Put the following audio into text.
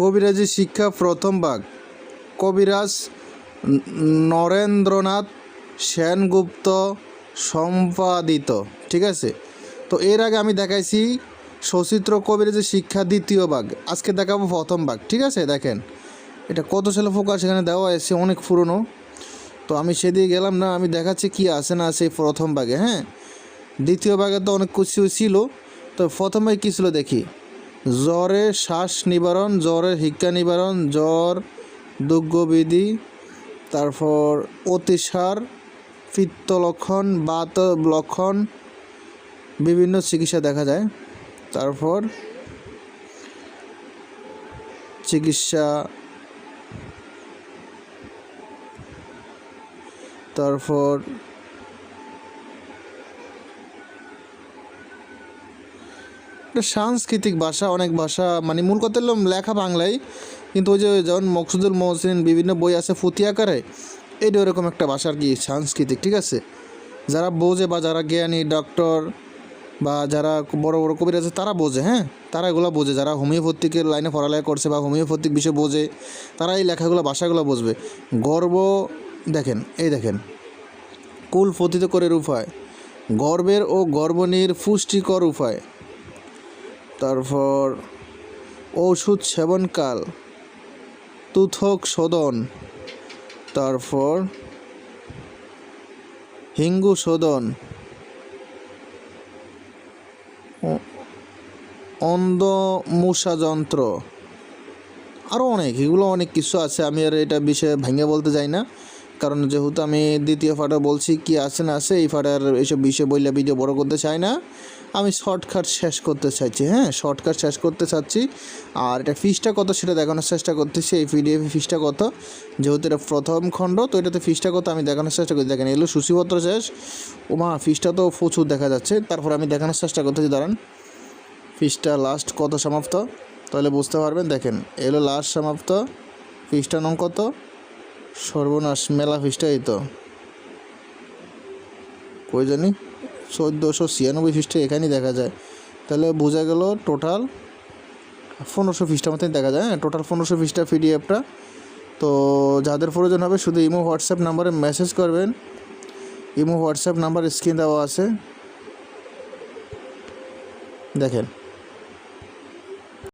কবিরাজি শিক্ষা প্রথম ভাগ। কবিরাজ নরেন্দ্রনাথ সেনগুপ্ত সম্পাদিত, ঠিক আছে? তো এর আগে আমি দেখাইছি সচিত্র কবিরাজি শিক্ষা দ্বিতীয় ভাগ। আজকে দেখাবো প্রথম ভাগ, ঠিক আছে? দেখেন, এটা কত সালে ফোকাস এখানে দেওয়া আছে অনেক পুরনো। তো আমি সেদিকে গেলাম না, আমি দেখাচ্ছি কি আছে না এই প্রথম ভাগে হ্যাঁ? দ্বিতীয় ভাগে তো অনেক কিছু ছিল। তো প্রথমে কী ছিল দেখি? জ্বরে শ্বাস নিবারণ জ্বরের শিক্ষা নিবারণ, জ্বর, দুগ্গবিধি, তারপর অতিসার পিত্ত লক্ষণ বাত লক্ষণ বিভিন্ন চিকিৎসা দেখা যায়। তারপর চিকিৎসা, তারপর এটা সাংস্কৃতিক ভাষা, অনেক ভাষা মানে মূল কথা হলো লেখা বাংলায়। কিন্তু ওই যে যেমন মকসুদুল মহসিন বিভিন্ন বই আছে ফুতি আকারে এটা ওরকম একটা ভাষা আর কি সাংস্কৃতিক, ঠিক আছে? যারা বোঝে বা যারা জ্ঞানী ডক্টর বা যারা বড় বড় কবির আছে, তারা বোঝে হ্যাঁ? তারা এগুলো বোঝে। যারা হোমিওপ্যাথিকের লাইনে পড়ালেখা করছে বা হোমিওপ্যাথিক বিষয়ে বোঝে, তারা এই লেখাগুলো, ভাষাগুলো বুঝবে। গর্ব, দেখেন, এই দেখেন কুল পতিত করের উপায়। গর্বের ও গর্ভনীর পুষ্টিকর উপায়। তারপর ঔষধ সেবনকাল, তুথক শোধন তারপর হিঙ্গু শোধন ও- অন্ধ মূষা যন্ত্র আরও অনেক, এগুলো অনেক কিছু আছে, আমি আর এটা বিষয়ে ভেঙে বলতে যাই না, কারণ যেহেতু আমি দ্বিতীয় ফাটা বলছি কি আছে না আছে, এই ফাটার এইসব বিষয়ে বললে ভিডিও বড় করতে চাই না। আমি শর্টকাট শেষ করতে চাইছি হ্যাঁ? শর্টকাট শেষ করতে চাচ্ছি। আর এটা ফিসটা কত সেটা দেখানোর চেষ্টা করতেছি। এই পিডিএফ ফিসটা কত? যেহেতু এটা প্রথম খণ্ড, তো এটাতে ফিসটা কত আমি দেখানোর চেষ্টা করছি। দেখেন এগুলো সূচিপত্র শেষ। ওমা ফিসটা তো প্রচুর দেখা যাচ্ছে। তারপর আমি দেখানোর চেষ্টা করতেছি, দাঁড়ান। ফিসটা লাস্ট কত সমাপ্ত? তাহলে বুঝতে পারবেন, দেখেন, এলো লাস্ট সমাপ্ত। ফিসটা নং কত? সর্বনাশ, মেলা ফিসটা এই তো। কই জানি? চোদ্দোশো ছিয়ানব্বই খ্রিস্টে এখানেই দেখা যায়। তাহলে বোঝা গেল টোটাল পনেরোশো ফিসটা মতোই দেখা যায় হ্যাঁ? টোটাল পনেরোশো খ্রিস্টা পিডিএফটা। তো যাদের প্রয়োজন হবে শুধু ইমো, হোয়াটসঅ্যাপ নাম্বারে মেসেজ করবেন। ইমো, হোয়াটসঅ্যাপ নাম্বার স্ক্রিন দেওয়া আছে। দেখেন।